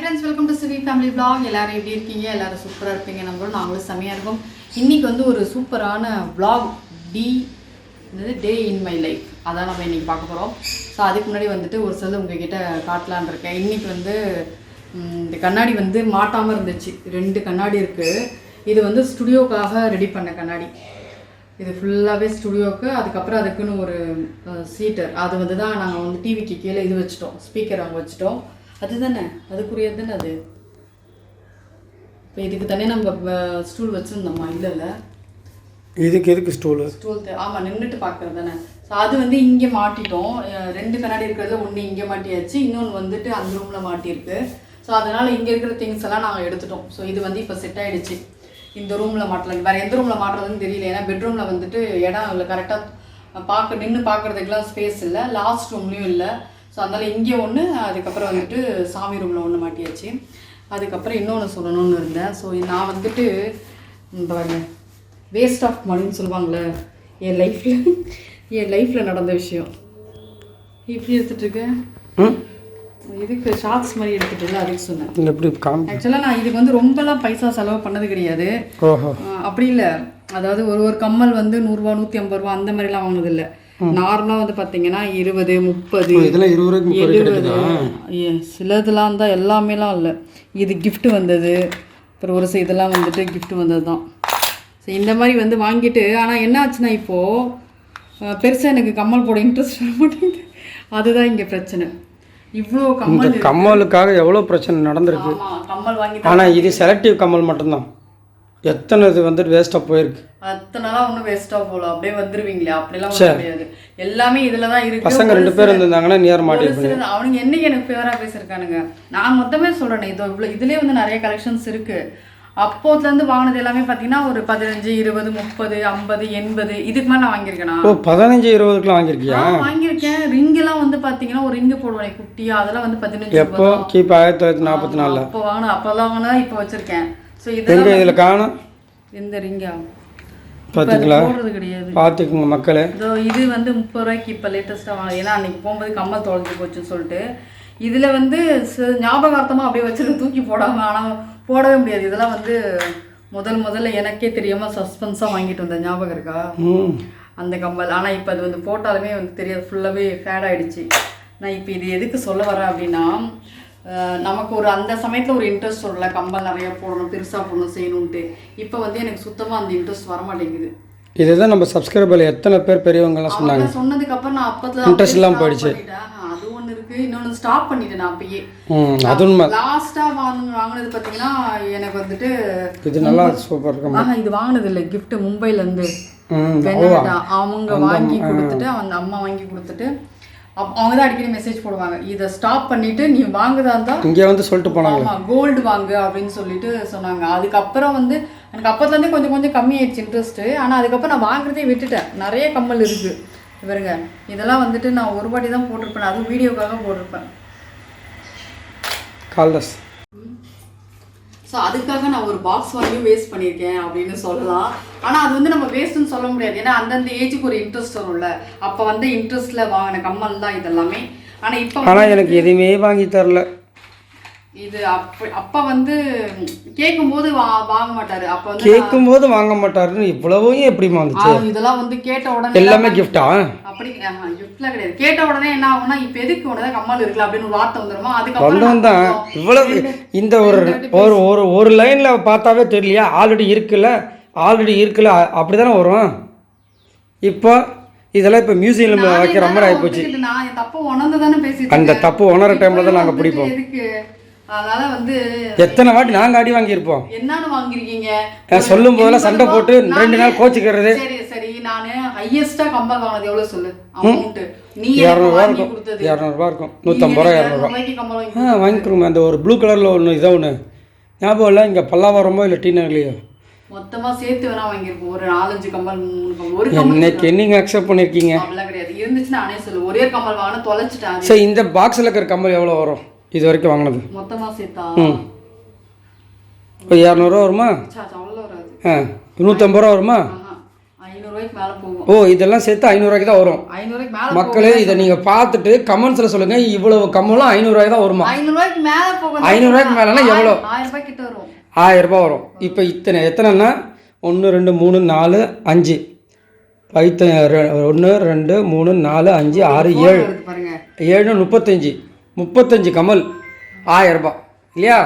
Friends welcome to Sivi family vlog. எல்லாரும் எப்படி இருக்கீங்க? எல்லாரும் சூப்பராக இருப்பீங்க. நம்மளும் நாங்களும் செம்மையாக இருக்கும். இன்றைக்கி வந்து ஒரு சூப்பரான vlog டி என்னது? டே இன் மை லைஃப் அதான் நம்ம இன்னைக்கு பார்க்க போகிறோம் ஸோ அதுக்கு முன்னாடி வந்துட்டு ஒரு சில உங்ககிட்ட காட்டலான்னு இருக்கேன். இன்னைக்கு வந்து இந்த கண்ணாடி வந்து மாட்டாமல் இருந்துச்சு. ரெண்டு கண்ணாடி இருக்குது இது வந்து ஸ்டுடியோக்காக ரெடி பண்ண கண்ணாடி. இது ஃபுல்லாகவே ஸ்டுடியோவுக்கு அதுக்கப்புறம் அதுக்குன்னு ஒரு சீட்டர் அது வந்து தான் நாங்கள் வந்து டிவிக்கு கீழே இது வச்சுட்டோம். ஸ்பீக்கர் அங்கே வச்சுட்டோம். அதுதானே? அதுக்குரியது தானே அது? இப்போ இதுக்கு தானே நம்ம ஸ்டூல் வச்சுருந்தோம்மா இல்லை இல்லை. இதுக்கு எதுக்கு ஸ்டூலு? ஸ்டூல் ஆமாம் நின்றுட்டு பார்க்குறது தானே ஸோ அது வந்து இங்கே மாட்டிட்டோம். ரெண்டு கண்ணாடி இருக்கிறதுல ஒன்று இங்கே மாட்டியாச்சு. இன்னொன்று வந்துட்டு அந்த ரூமில் மாட்டியிருக்கு. ஸோ அதனால் இங்கே இருக்கிற திங்ஸ் எல்லாம் நாங்கள் எடுத்துட்டோம். ஸோ இது வந்து இப்போ செட் ஆயிடுச்சு. இந்த ரூமில் மாட்டலாம் வேறு எந்த ரூமில் மாட்டுறதுன்னு தெரியல. ஏன்னா பெட்ரூமில் வந்துட்டு இடம் இல்லை. கரெக்டாக பார்க்க நின்று பார்க்குறதுக்கெலாம் ஸ்பேஸ் இல்லை. லாஸ்ட் ரூம்லேயும் இல்லை. ஸோ அதனால் இங்கே ஒன்று அதுக்கப்புறம் வந்துட்டு சாமி ரூமில் ஒன்று மாட்டியாச்சு. அதுக்கப்புறம் இன்னொன்று சொல்லணும்னு இருந்தேன். ஸோ நான் வந்துட்டு இந்த பாருங்க. வேஸ்ட் ஆஃப் மணின்னு சொல்லுவாங்கள்ல என் லைஃப்பில் என் லைஃப்பில் நடந்த விஷயம். இப்படி ம்? இதுக்கு ஷார்ட்ஸ் மாதிரி எடுத்துட்டு இல்லை அதுக்கு சொன்னேன். எப்படி ஆக்சுவலாக நான் இதுக்கு வந்து ரொம்பலாம் பைசா செலவு பண்ணது கிடையாது. அப்படி இல்லை. அதாவது ஒரு ஒரு கம்மல் வந்து நூறுரூவா நூற்றி ஐம்பது ரூபா அந்த மாதிரிலாம் வாங்கினது இல்லை. நார்மலாக வந்து பார்த்தீங்கன்னா இருபது முப்பது இதெல்லாம் இருபது எழுபது சிலதுலாம் தான் எல்லாமேலாம் இல்லை. இது gift வந்தது அப்புறம் ஒரு சில இதெல்லாம் வந்துட்டு gift வந்தது தான் ஸோ இந்த மாதிரி வந்து வாங்கிட்டு ஆனால் என்ன ஆச்சுன்னா இப்போது பெருசாக எனக்கு கம்மல் போட இன்ட்ரெஸ்ட் வர மாட்டேங்குது. அதுதான் இங்கே பிரச்சனை. இவ்வளோ கம்மல் கம்மலுக்காக எவ்வளோ பிரச்சனை நடந்திருக்கு? ஆமாம் கம்மல் வாங்கி ஆனால் இது செலக்டிவ் கம்மல் மட்டும்தான். எத்தனை இது வந்துட்டு வேஸ்ட்டாக போயிருக்கு? அத்தனை நாளாக ஒன்றும் வேஸ்ட்டாக போகல. அப்படியே வந்துருவீங்களே அப்படிலாம் ஒண்ணும் கிடையாது. எல்லாமே இதில் தான் இருக்கு பசங்க ரெண்டு பேர் இருந்திருந்தாங்கன்னா நியர் மாட்டி ஒரு சிலது அவனுங்க என்னைக்கு எனக்கு ஃபேவராக பேசியிருக்கானுங்க? நான் மொத்தமே சொல்கிறேன் இதோ இவ்வளோ இதுலேயே வந்து நிறைய கலெக்ஷன்ஸ் இருக்குது அப்போத்துலேருந்து வாங்கினது எல்லாமே பார்த்தீங்கன்னா ஒரு பதினஞ்சு இருபது முப்பது ஐம்பது எண்பது இதுக்கு மேலே நான் வாங்கியிருக்கேனா? ஓ பதினஞ்சு இருபதுக்குலாம் வாங்கியிருக்கியா? நான் வாங்கியிருக்கேன். ரிங்கெல்லாம் வந்து பார்த்தீங்கன்னா ஒரு ரிங்கு போடுவேன் குட்டியா அதெல்லாம் வந்து பதினஞ்சு எப்போ? கிபி ஆயிரத்தி தொள்ளாயிரத்தி நாற்பத்தி நாலில். அப்போ வாங்கின அப்போல்லாம் வாங்கினா இப்போ வச்சுருக்கேன். ஸோ எங்கே இதில் காணும்? எந்த ரிங்கா? பார்த்துங்களா கிடையாது. பார்த்துக்குங்க மக்களே. இதோ வந்து முப்பது ரூபாய்க்கு இப்போ லேட்டஸ்ட்டாக வாங்க ஏன்னா அன்னைக்கு போகும்போது கம்மல் தொலைஞ்சு போச்சுன்னு சொல்லிட்டு. இதில் வந்து ஞாபகார்த்தமாக அப்படியே வச்சுட்டு தூக்கி போடாமல் ஆனால் போடவே முடியாது. இதெல்லாம் வந்து முதல் முதல்ல எனக்கே தெரியாமல் சஸ்பென்ஸாக வாங்கிட்டு வந்தேன் ஞாபகம் இருக்கா? அந்த கம்மல். ஆனால் இப்போ அது வந்து போட்டாலுமே வந்து தெரியாது. ஃபுல்லாகவே ஃபேட் ஆயிடுச்சு. நான் இப்போ இது எதுக்கு சொல்ல வரேன் அப்படின்னா நமக்கு ஒரு அந்த சமயத்தில் ஒரு இன்ட்ரெஸ்ட் வரல கம்பல் நிறைய போடணும் பெருசாக போடணும் செய்யணுன்ட்டு இப்போ வந்து எனக்கு சுத்தமாக அந்த இன்ட்ரெஸ்ட் வர மாட்டேங்குது இதுதான் நம்ம சப்ஸ்கிரைபர் எத்தனை பேர் பெரியவங்கலாம் சொன்னாங்க அவங்க சொன்னதுக்கு அப்புறம் நான் அப்பத்துல Interest இல்லாம போயிடுச்சு. அது ஒண்ணு இருக்கு. இன்னொன்னு ஸ்டாப் பண்ணிட்டேன் நான் அப்பயே. அது உண்மை. லாஸ்டா வாங்க வாங்கினது பாத்தீங்கன்னா எனக்கு வந்துட்டு இது நல்லா சூப்பர் இருக்கும் ஆஹா இது வாங்கினது இல்லை gift மும்பைல இருந்து. அவங்க வாங்கி கொடுத்துட்டு அந்த அம்மா வாங்கி கொடுத்துட்டு அவங்க தான் அடிக்கடி மெசேஜ் போடுவாங்க. இதை ஸ்டாப் பண்ணிட்டு நீ வாங்குதா இருந்தா இங்கே வந்து சொல்லிட்டு போனாங்க. ஆமா கோல்டு வாங்கு அப்படின்னு சொல்லிட்டு சொன்னாங்க. அதுக்கப்புறம் வந்து எனக்கு அப்பத்துல இருந்தே கொஞ்சம் கொஞ்சம் கம்மியாயிடுச்சு இன்ட்ரெஸ்ட் ஆனா அதுக்கப்புறம் நான் வாங்குறதே விட்டுட்டேன். நிறைய கம்மல் இருக்கு. இவருங்க இதெல்லாம் வந்துட்டு நான் ஒரு வாட்டி தான் போட்டிருப்பேன். அதுவும் வீடியோக்காக போட்டிருப்பேன். கால்தாஸ் ஸோ அதுக்காக நான் ஒரு பாக்ஸ் வாங்கியும் வேஸ்ட் பண்ணியிருக்கேன் அப்படின்னு சொல்லலாம். ஆனால் அது வந்து நம்ம வேஸ்ட்னு சொல்ல முடியாது. ஏன்னா அந்தந்த ஏஜுக்கு ஒரு இன்ட்ரெஸ்ட் வரும்ல. அப்போ வந்து இன்ட்ரெஸ்ட்டில் வாங்கின கம்மல் தான் இதெல்லாமே. ஆனால் இப்போ ஆனால் எனக்கு எதுவுமே வாங்கி தரல. இது அப்ப அப்போ வந்து கேட்கும்போது வாங்க மாட்டாரு. அப்போ வந்து கேட்கும்போது வாங்க மாட்டாருன்னு இவ்வளவும் எப்படிமா வந்துச்சு இதெல்லாம் வந்து கேட்ட உடனே எல்லாமே கிஃப்டா அப்படி கிஃப்ட்லாம் கிடையாது. கேட்ட உடனே என்ன ஆகும்னா இப்போ எதுக்கு உடனே கம்மல் இருக்குல்ல அப்படின்னு ஒரு வார்த்தை வந்துருமா? அதுக்கப்புறம் தான் இவ்வளவு இந்த ஒரு ஒரு ஒரு ஒரு லைனில் பார்த்தாவே தெரியலையா? ஆல்ரெடி இருக்குல்ல? ஆல்ரெடி இருக்குல்ல? அப்படி தானே வரும். இப்போ இதெல்லாம் இப்போ மியூசியம் வைக்கிற மாதிரி ஆகிப்போச்சு நான் தப்பு உணர்ந்து தானே அந்த. தப்பு உணர டைமில் தான் நாங்கள் பிடிப்போம். அதனால வந்து எத்தனை வாட்டி நாங்கள் அடி வாங்கியிருப்போம்? என்னன்னு வாங்கிருக்கீங்க நான் சொல்லும் போதெல்லாம் சண்டை போட்டு ரெண்டு நாள் கோச்சிக்கிறது. சரி சரி நானு ஹையஸ்டா கம்பல் வாங்கினது எவ்வளவு சொல்லு? அமௌண்ட் நீ இரநூறுவா வாங்கி இருக்கும். இரநூறுபா இருக்கும். நூற்றம்பது ரூபா கம்பல் வாங்கி ஆ வாங்கிக்கிறோங்க அந்த ஒரு ப்ளூ கலரில் ஒன்று இதாக ஒன்று ஞாபகம் இல்லை? இங்கே பல்லாவரமோ இல்லை டி நகர்லையோ? மொத்தமா சேர்த்து வேணா வாங்கியிருப்போம். ஒரு நாலஞ்சு கம்பல் மூணு கம்பல் ஒரு கம்பல் அக்செப்ட் பண்ணியிருக்கீங்க அப்படிலாம் கிடையாது. இருந்துச்சு நானே சொல்லு. ஒரே கம்பல் வாங்கினா தொலைச்சிட்டேன். அது. சரி இந்த பாக்ஸில் இருக்கிற கம்மல் எவ்வளோ வரும்? இது வரைக்கும் வாங்கினது. மொத்தமா சேர்த்தா? ஒரு இரநூறுவா வருமா? ஆ நூற்றம்பது ரூபா வருமா? ஓ இதெல்லாம் சேர்த்து ஐநூறுரூவாய்க்கு தான் வரும். மக்களே இதை நீங்கள் பார்த்துட்டு கமெண்ட்ஸில் சொல்லுங்கள் இவ்வளவு கம்மலும் ஐநூறுரூவாய்க்கு தான் வருமா? ஐநூறு ரூபாய்க்கு மேல போகும். ஐநூறு ரூபாய்க்கு மேலனா எவ்வளோ? ஆயிரம் ஆயிரம் ரூபாய் கிட்ட வரும். இப்போ இத்தனை எத்தனைன்னா? ஒன்று ரெண்டு மூணு நாலு அஞ்சு. பைத்த ஒன்று ரெண்டு மூணு நாலு அஞ்சு ஆறு ஏழு. ஏழு முப்பத்தஞ்சு. முப்பத்தஞ்சு கமல். ஆயிரம் ரூபாய். இல்லையா?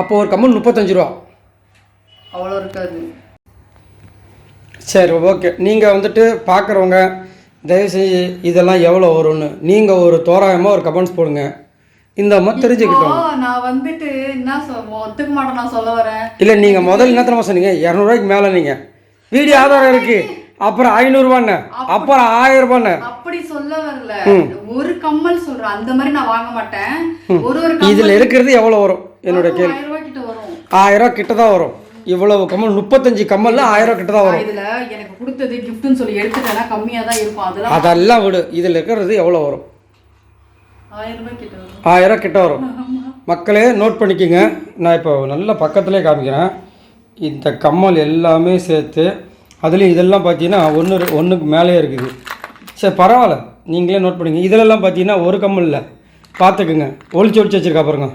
அப்போ ஒரு கமல் முப்பத்தஞ்சு ரூபா. அவ்வளவு இருக்காது. சரி ஓகே. நீங்கள் வந்துட்டு பார்க்குறவங்க தயவு செஞ்சு இதெல்லாம் எவ்வளோ வரும்னு. நீங்கள் ஒரு தோராயமாக ஒரு கமெண்ட்ஸ் போடுங்க. இந்த மாதிரி தெரிஞ்சுக்கிட்டோம். நான் வந்துட்டு என்ன ஒத்துக்க மாட்டேன் நான் சொல்ல வரேன். இல்லை நீங்கள் முதல்ல என்ன சொன்னீங்க? இரநூறுவாய்க்கு மேலே நீங்கள் வீடியோ ஆதாரம் இருக்குது அப்புறம் ஐநூறுரூவாண்ணே அப்புறம் ஆயிரம் ரூபாண்ணே அப்படி சொல்ல வரல. ஒரு கம்மல் சொல்றேன் அந்த மாதிரி நான் வாங்க மாட்டேன். ஒரு ஒரு இதில் இருக்கிறது எவ்வளோ வரும்? என்னோட கம்மல் ஆயிரம் ரூபாய் கிட்ட தான் வரும். இவ்வளவு கம்மல் முப்பத்தஞ்சு கம்மல்ல ஆயிரம் ரூபா கிட்ட தான் வரும். இதுல எனக்கு கொடுத்தது கிஃப்ட்னு சொல்லி எடுத்துட்டேன்னா கம்மியா தான் இருக்கும். அதெல்லாம் அதெல்லாம் விடு. இதில் இருக்கிறது எவ்வளோ வரும்? ஆயிரம் ரூபாய் கிட்ட வரும். மக்களே நோட் பண்ணிக்கோங்க. நான் இப்போ நல்ல பக்கத்துலேயே காமிக்கிறேன். இந்த கம்மல் எல்லாமே சேர்த்து அதுலேயும் இதெல்லாம் பார்த்தீங்கன்னா ஒன்று ஒன்றுக்கு மேலே இருக்குது. சரி பரவாயில்ல. நீங்களே நோட் பண்ணிங்க. இதிலெல்லாம் பார்த்தீங்கன்னா ஒரு கம்மல் இல்லை. பார்த்துக்குங்க ஒளிச்சு ஒளிச்சு வச்சிருக்கா பாருங்க.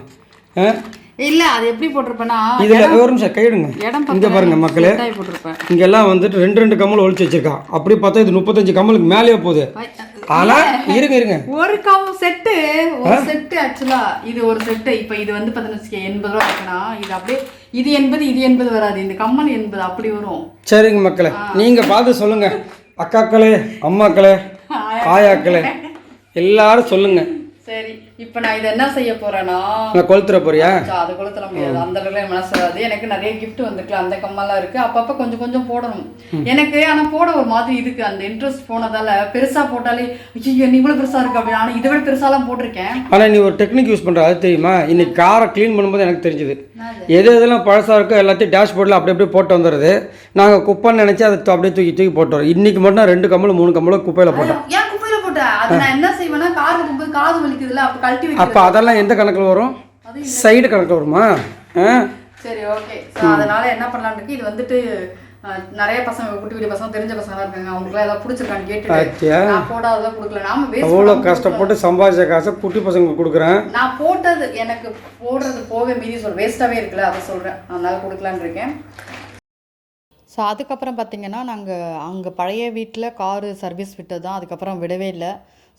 இல்ல அது எப்படி போட்டிருப்பேன்னா இதில் ஒரு நிமிஷம் கையிடுங்க. இங்கே பாருங்க மக்களே. போட்டிருப்பேன். இங்கெல்லாம் வந்துட்டு ரெண்டு ரெண்டு கம்மல் ஒழிச்சு வச்சிருக்கான் அப்படி பார்த்தா இது முப்பத்தஞ்சு கம்மலுக்கு மேலேயே போகுது. ஆனால் இருங்க இருங்க. ஒரு கம் செட்டு ஒரு செட்டு ஆக்சுவலா இது ஒரு செட்டு. இப்போ இது வந்து பார்த்தீங்கன்னா எண்பது ரூபா இருக்குன்னா இது அப்படியே இது எண்பது இது எண்பது வராது. இந்த கம்மல் எண்பது அப்படி வரும். சரிங்க மக்களே நீங்கள் பார்த்து சொல்லுங்கள் அக்காக்களே அம்மாக்களே ஆயாக்களே எல்லாரும் சொல்லுங்க. சரி. இப்போ நான் இதை என்ன செய்ய போறேன்னா நான் கொளுத்துற போறியா? அது கொளுத்தல முடியாது. அந்த அளவுல என் மனசு வராது எனக்கு நிறைய gift வந்துருக்குல அந்த கம்மெல்லாம் இருக்கு. அப்பப்ப கொஞ்சம் கொஞ்சம் போடணும். எனக்கு ஆனா போட ஒரு மாதிரி இருக்கு. அந்த இன்ட்ரெஸ்ட் போனதால பெருசா போட்டாலே ஐயோ நீ இவ்வளவு பெருசா இருக்கு அப்படின்னு. ஆனா இதை விட பெருசாலாம் போட்டிருக்கேன். ஆனால் நீ ஒரு டெக்னிக் யூஸ் பண்ணுற அது தெரியுமா? இன்னைக்கு காரை க்ளீன் பண்ணும்போது எனக்கு தெரிஞ்சுது? எது எதெல்லாம் பழசாக இருக்கோ எல்லாத்தையும் டேஷ்போர்டில் அப்படி அப்படியே போட்டு வந்துடுது. நாங்கள் குப்பைன்னு நினச்சி அதை அப்படியே தூக்கி தூக்கி போட்டு வரோம். இன்றைக்கி மட்டும் ரெண்டு கம்மலும் மூணு கம்மலும் குப்பையில் போட்டேன். ஏன் குப்பையில போட்ட? அது நான் என்ன செய்வேன்னா கார் போகும்போது காது வலிக்குதுல அப்ப கழட்டி அப்போ அதெல்லாம் எந்த கணக்கில் வரும்? சைடு கணக்கில் வருமா? சரி ஓகே. ஸோ அதனால என்ன பண்ணலாம்னு இருக்கு இது வந்துட்டு நிறைய பசங்க குட்டி குட்டி பசங்க தெரிஞ்ச பசங்க தான் இருக்காங்க. அவங்களுக்குலாம் ஏதாவது பிடிச்சிருக்கான்னு பாத்தியா? நான் போடாததான் கொடுக்கல. நாம வேஸ்ட் அவ்வளோ கஷ்டப்பட்டு சம்பாதிச்ச காசை குட்டி பசங்களுக்கு கொடுக்குறேன். நான் போட்டது எனக்கு போடுறது போக மீதி சொல் வேஸ்ட்டாகவே இருக்குல்ல அதை சொல்கிறேன் அதனால கொடுக்கலான்னு இருக்கேன். ஸோ அதுக்கப்புறம் பார்த்தீங்கன்னா நாங்கள் அங்கே பழைய வீட்டில் காரு சர்வீஸ் விட்டது தான் அதுக்கப்புறம் விடவே இல்லை.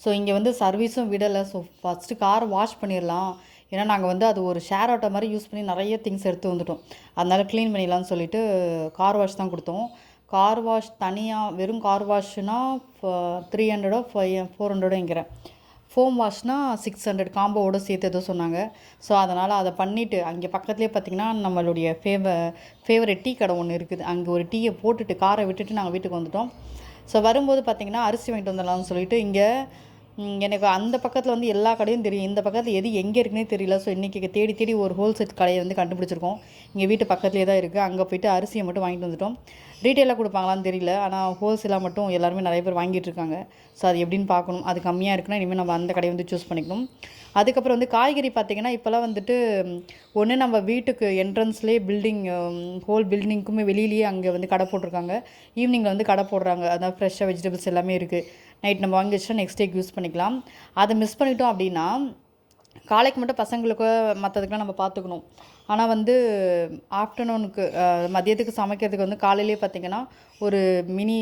ஸோ இங்கே வந்து சர்வீஸும் விடலை. ஸோ ஃபஸ்ட்டு கார் வாஷ் பண்ணிடலாம் ஏன்னா நாங்கள் வந்து அது ஒரு ஷேர் ஆட்டோ மாதிரி யூஸ் பண்ணி நிறைய திங்ஸ் எடுத்து வந்துட்டோம். அதனால் க்ளீன் பண்ணிடலாம்னு சொல்லிட்டு கார் வாஷ் தான் கொடுத்தோம். கார் வாஷ் தனியாக வெறும் கார் வாஷ்னால் த்ரீ ஹண்ட்ரடோ ஃபைவ் ஃபோர் ஹண்ட்ரடோங்கிறேன் ஃபோம் வாஷ்னா சிக்ஸ் ஹண்ட்ரட் காம்போவோட சேர்த்து ஏதோ சொன்னாங்க. ஸோ அதனால் அதை பண்ணிவிட்டு அங்கே பக்கத்துலேயே பார்த்தீங்கன்னா நம்மளுடைய ஃபேவ ஃபேவரட் டீ கடை ஒன்று இருக்குது. அங்கே ஒரு டீயை போட்டுட்டு காரை விட்டுட்டு நாங்கள் வீட்டுக்கு வந்துட்டோம். ஸோ வரும்போது பார்த்திங்கன்னா அரிசி வாங்கிட்டு வந்துடலாம்னு சொல்லிட்டு இங்கே எனக்கு அந்த பக்கத்தில் வந்து எல்லா கடையும் தெரியும். இந்த பக்கத்தில் எது எங்கே இருக்குன்னே தெரியல. ஸோ இன்றைக்கி தேடி தேடி ஒரு ஹோல்சேல் கடையை வந்து கண்டுபிடிச்சிருக்கோம். இங்கே வீட்டு பக்கத்துலேயே தான் இருக்குது அங்கே போயிட்டு அரிசியை மட்டும் வாங்கிட்டு வந்துட்டோம். ரீட்டெயிலாக கொடுப்பாங்களான்னு தெரியல. ஆனால் ஹோல்சேலாக மட்டும் எல்லாருமே நிறைய பேர் வாங்கிட்டு இருக்காங்க ஸோ அது எப்படின்னு பார்க்கணும். அது கம்மியாக இருக்குன்னா இனிமேல் நம்ம அந்த கடையை வந்து சூஸ் பண்ணிக்கணும். அதுக்கப்புறம் வந்து காய்கறி பார்த்திங்கன்னா இப்போல்லாம் வந்துட்டு ஒன்று நம்ம வீட்டுக்கு என்ட்ரன்ஸ்லேயே பில்டிங் ஹோல் பில்டிங்க்குமே வெளியிலேயே அங்கே வந்து கடை போட்டிருக்காங்க. ஈவினிங்கில் வந்து கடை போடுறாங்க. அதான் ஃப்ரெஷ்ஷாக வெஜிடபிள்ஸ் எல்லாமே இருக்குது நைட் நம்ம வாங்கி வச்சுட்டா நெக்ஸ்ட் டேக்கு யூஸ் பண்ணிக்கலாம். அதை மிஸ் பண்ணிட்டோம் அப்படின்னா காலைக்கு மட்டும் பசங்களுக்கு மற்றதுக்கெலாம் நம்ம பார்த்துக்கணும் ஆனால் வந்து ஆஃப்டர்நூனுக்கு மதியத்துக்கு சமைக்கிறதுக்கு வந்து காலையிலேயே பார்த்திங்கன்னா ஒரு மினி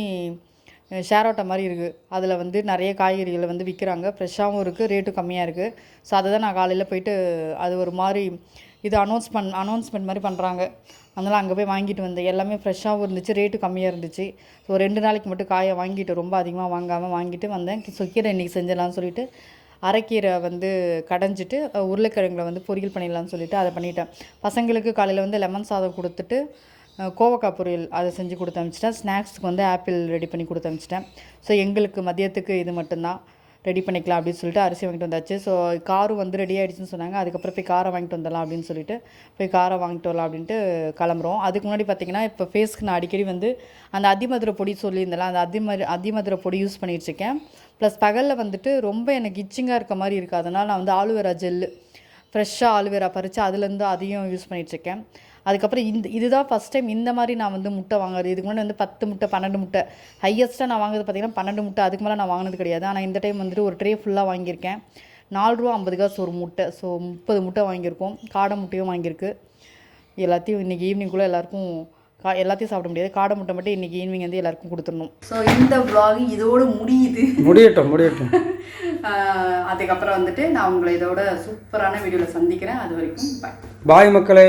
ஷேர் ஆட்டோ மாதிரி இருக்குது அதில் வந்து நிறைய காய்கறிகளை வந்து விற்கிறாங்க ஃப்ரெஷ்ஷாகவும் இருக்குது ரேட்டும் கம்மியாக இருக்குது ஸோ அதை தான் நான் காலையில் போயிட்டு அது ஒரு மாதிரி இது அனௌன்ஸ் பண் அனௌன்ஸ்மெண்ட் மாதிரி பண்ணுறாங்க அதனால் அங்கே போய் வாங்கிட்டு வந்தேன். எல்லாமே ஃப்ரெஷ்ஷாகவும் இருந்துச்சு ரேட்டு கம்மியாக இருந்துச்சு. ஸோ ரெண்டு நாளைக்கு மட்டும் காயை வாங்கிட்டு ரொம்ப அதிகமாக வாங்காமல் வாங்கிட்டு வந்தேன். ஸோ கீரை இன்றைக்கி செஞ்சிடலாம்னு சொல்லிட்டு அரைக்கீரை வந்து கடைஞ்சிட்டு அஹ், உருளைக்கிழங்குல வந்து பொரியல் பண்ணிடலாம்னு சொல்லிட்டு அதை பண்ணிட்டேன். பசங்களுக்கு காலையில் வந்து லெமன் சாதம் கொடுத்துட்டு கோவக்காய் பொரியல் அதை செஞ்சு கொடுத்து அனுப்பிச்சிட்டேன் ஸ்நாக்ஸுக்கு வந்து ஆப்பிள் ரெடி பண்ணி கொடுத்து அனுப்பிச்சிட்டேன் ஸோ எங்களுக்கு மதியத்துக்கு இது மட்டும்தான். ரெடி பண்ணிக்கலாம் அப்படின்னு சொல்லிட்டு அரிசி வாங்கிட்டு வந்தாச்சு. ஸோ காரும் வந்து ரெடி ஆகிடுச்சுன்னு சொன்னாங்க. அதுக்கப்புறம் போய் காரை வாங்கிட்டு வந்துடலாம் அப்படின்னு சொல்லிட்டு போய் காரை வாங்கிட்டு வரலாம் அப்படின்ட்டு கிளம்புறோம். அதுக்கு முன்னாடி பார்த்தீங்கன்னா இப்போ ஃபேஸ்க்கு நான் அடிக்கடி வந்து அந்த அதிமதுரை பொடி சொல்லியிருந்தேன் அந்த அதிமது அதிமதுரை பொடி யூஸ் பண்ணிகிட்ருக்கேன் ப்ளஸ் பகலில் வந்துட்டு ரொம்ப எனக்கு இச்சிங்காக இருக்க மாதிரி இருக்குது அதனால் நான் வந்து ஆலுவேரா ஜெல்லு ஃப்ரெஷ்ஷாக ஆலுவேரா பறித்து அதுலேருந்து அதையும் யூஸ் பண்ணிகிட்ருக்கேன் அதுக்கப்புறம் இந்த இதுதான் ஃபஸ்ட் டைம் இந்த மாதிரி நான் வந்து முட்டை வாங்குறது. இதுக்கு முன்னாடி வந்து பத்து முட்டை பன்னெண்டு முட்டை. ஹையஸ்ட்டாக நான் வாங்குறது பார்த்தீங்கன்னா பன்னெண்டு முட்டை. அதுக்கு மேலே நான் வாங்கினது கிடையாது. ஆனால் இந்த டைம் வந்துட்டு ஒரு ட்ரே ஃபுல்லாக வாங்கியிருக்கேன். நாலு ரூபா ஐம்பது காசு ஒரு முட்டை. ஸோ முப்பது முட்டை வாங்கியிருக்கோம். காடை முட்டையும் வாங்கியிருக்கு. எல்லாத்தையும் இன்றைக்கி ஈவினிங்குள்ளே எல்லாேருக்கும் கா எல்லாத்தையும் சாப்பிட முடியாது. காடை முட்டை மட்டும் இன்றைக்கி ஈவினிங் வந்து எல்லாருக்கும் கொடுத்துடணும். ஸோ இந்த vlog இதோடு முடியுது. முடியட்டும் முடியட்டும். அதுக்கப்புறம் வந்துட்டு நான் உங்களை இதோட சூப்பரான வீடியோவில் சந்திக்கிறேன். அது வரைக்கும் பாய் பாய் மக்களே.